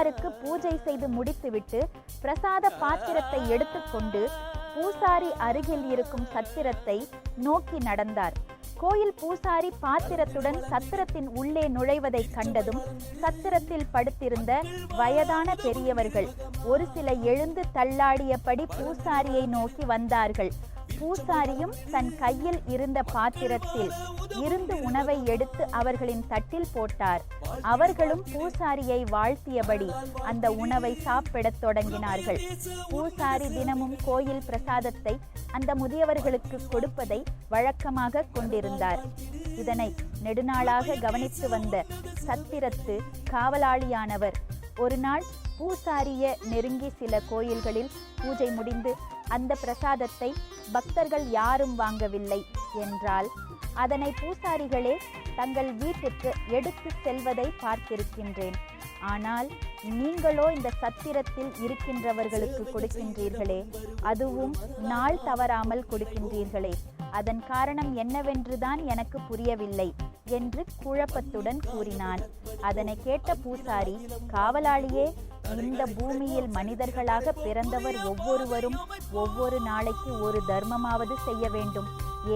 ஐயனாருக்கு பூஜை செய்து முடித்துவிட்டு பிரசாத பாத்திரத்தை எடுத்துக்கொண்டு பூசாரி அருகில் இருக்கும் சத்திரத்தை நோக்கி நடந்தார். கோயில் பூசாரி பாத்திரத்துடன் சத்திரத்தின் உள்ளே நுழைவதை கண்டதும் சத்திரத்தில் படுத்திருந்த வயதான பெரியவர்கள் ஒரு சில எழுந்து தள்ளாடியபடி பூசாரியை நோக்கி வந்தார்கள். பூசாரியும் தன் கையில் இருந்த பாத்திரத்தில் இருந்து உணவை எடுத்து அவர்களின் தட்டில் போட்டார். அவர்களும் பூசாரியை வாழ்த்தியபடி அந்த உணவை சாப்பிடத் தொடங்கினார்கள். பூசாரி தினமும் கோயில் பிரசாதத்தை அந்த முதியவர்களுக்கு கொடுப்பதை வழக்கமாக கொண்டிருந்தார். இதனை நெடுநாளாக கவனித்து வந்த சத்திரத்து காவலாளியானவர் ஒரு நாள் பூசாரிய நெருங்கி சில கோயில்களில் பூஜை முடிந்து அந்த பிரசாதத்தை பக்தர்கள் யாரும் வாங்கவில்லை என்றால் அதனை பூசாரிகளே தங்கள் வீட்டிற்கு எடுத்து செல்வதை பார்த்திருக்கின்றேன். ஆனால் நீங்களோ இந்த சத்திரத்தில் இருக்கின்றவர்களுக்கு கொடுக்கின்றீர்களே அதுவும் நாள் தவறாமல் கொடுக்கின்றீர்களே அதன் காரணம் என்னவென்றுதான் எனக்கு புரியவில்லை என்று குழப்பத்துடன் கூறினான். அதனை கேட்ட பூசாரி காவலாளியே இந்த பூமியில் மனிதர்களாக பிறந்தவர் ஒவ்வொருவரும் ஒவ்வொரு நாளைக்கு ஒரு தர்மமாவது செய்ய வேண்டும்.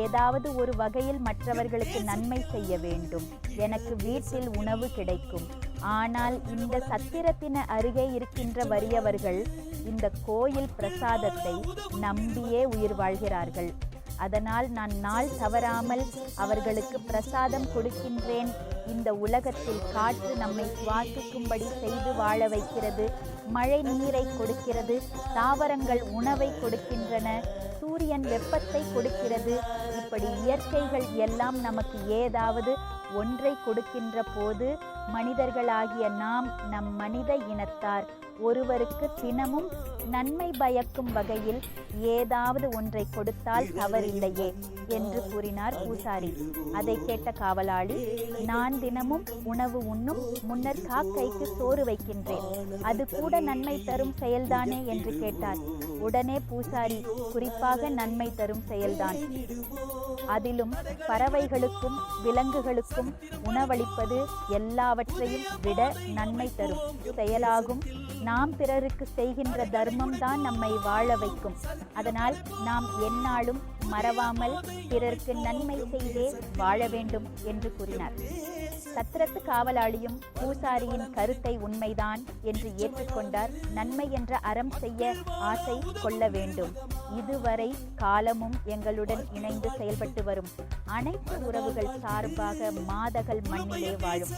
ஏதாவது ஒரு வகையில் மற்றவர்களுக்கு நன்மை செய்ய வேண்டும். எனக்கு வீட்டில் உணவு கிடைக்கும். ஆனால் இந்த சத்திரத்தின அருகே இருக்கின்ற வறியவர்கள் இந்த கோயில் பிரசாதத்தை நம்பியே உயிர் வாழ்கிறார்கள். அதனால் நான் நாள் தவறாமல் அவர்களுக்கு பிரசாதம் கொடுக்கின்றேன். இந்த உலகத்தில் காற்று நம்மை சுவாசிக்கும்படி செய்து வாழ வைக்கிறது. மழை நீரை கொடுக்கிறது. தாவரங்கள் உணவை கொடுக்கின்றன. சூரியன் வெப்பத்தை கொடுக்கிறது. இப்படி இயற்கைகள் எல்லாம் நமக்கு ஏதாவது ஒன்றை கொடுக்கின்ற போது மனிதர்களாகிய நாம் நம் மனித இனத்தார் ஒருவருக்கு தினமும் நன்மை பயக்கும் வகையில் ஏதாவது ஒன்றை கொடுத்தால் தவறில்லையே என்று கூறினார் பூசாரி. அதை கேட்ட காவலாளி நான் தினமும் உணவு உண்ணும் முன்னர் காக்கைக்கு சோறு வைக்கின்றேன். அது கூட நன்மை தரும் செயல்தானே? என்று கேட்டார். உடனே பூசாரி குறிப்பாக நன்மை தரும் செயல்தான். அதிலும் பறவைகளுக்கும் விலங்குகளுக்கும் உணவளிப்பது எல்லாவற்றையும் விட நன்மை தரும் செயலாகும் நாம் பிறருக்கு செய்கின்ற தர்மம் தான் நம்மை வாழ வைக்கும். அதனால் நாம் எந்நாளும் மறவாமல் பிறருக்கு நன்மை செய்தே வாழ வேண்டும் என்று கூறினார். சத்திரத்து காவலாளியும் பூசாரியின் கருத்தை உண்மைதான் என்று ஏற்றுக்கொண்டார். நன்மை என்ற அறம் செய்ய ஆசை கொள்ள வேண்டும். இதுவரை காலமும் எங்களுடன் இணைந்து செயல்பட்டு வரும். அனைத்து உறவுகள் சார்பாக மாதகள் மண்ணிலே வாழும்.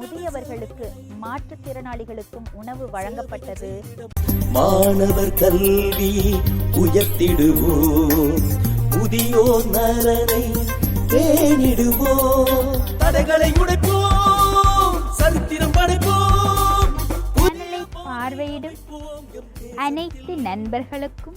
முதியவர்களுக்கு மாற்றுத்திறனாளிகளுக்கும் உணவு வழங்கப்பட்டது. மாணவர் கல்வி உயர்த்திடுவோம். புதியோர் நலனை பேணிடுவோம். தடைகளை உடைப்போம். சரித்திரம் படைப்போம். சேனலை பார்வையிடும் அனைத்து நண்பர்களுக்கும்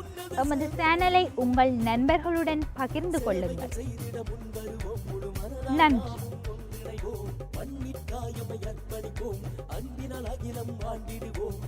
எமது சேனலை உங்கள் நண்பர்களுடன் பகிர்ந்து கொள்ளுங்கள். நன்றி. அன்பினால் அகிலம் ஆண்டிடுவோம்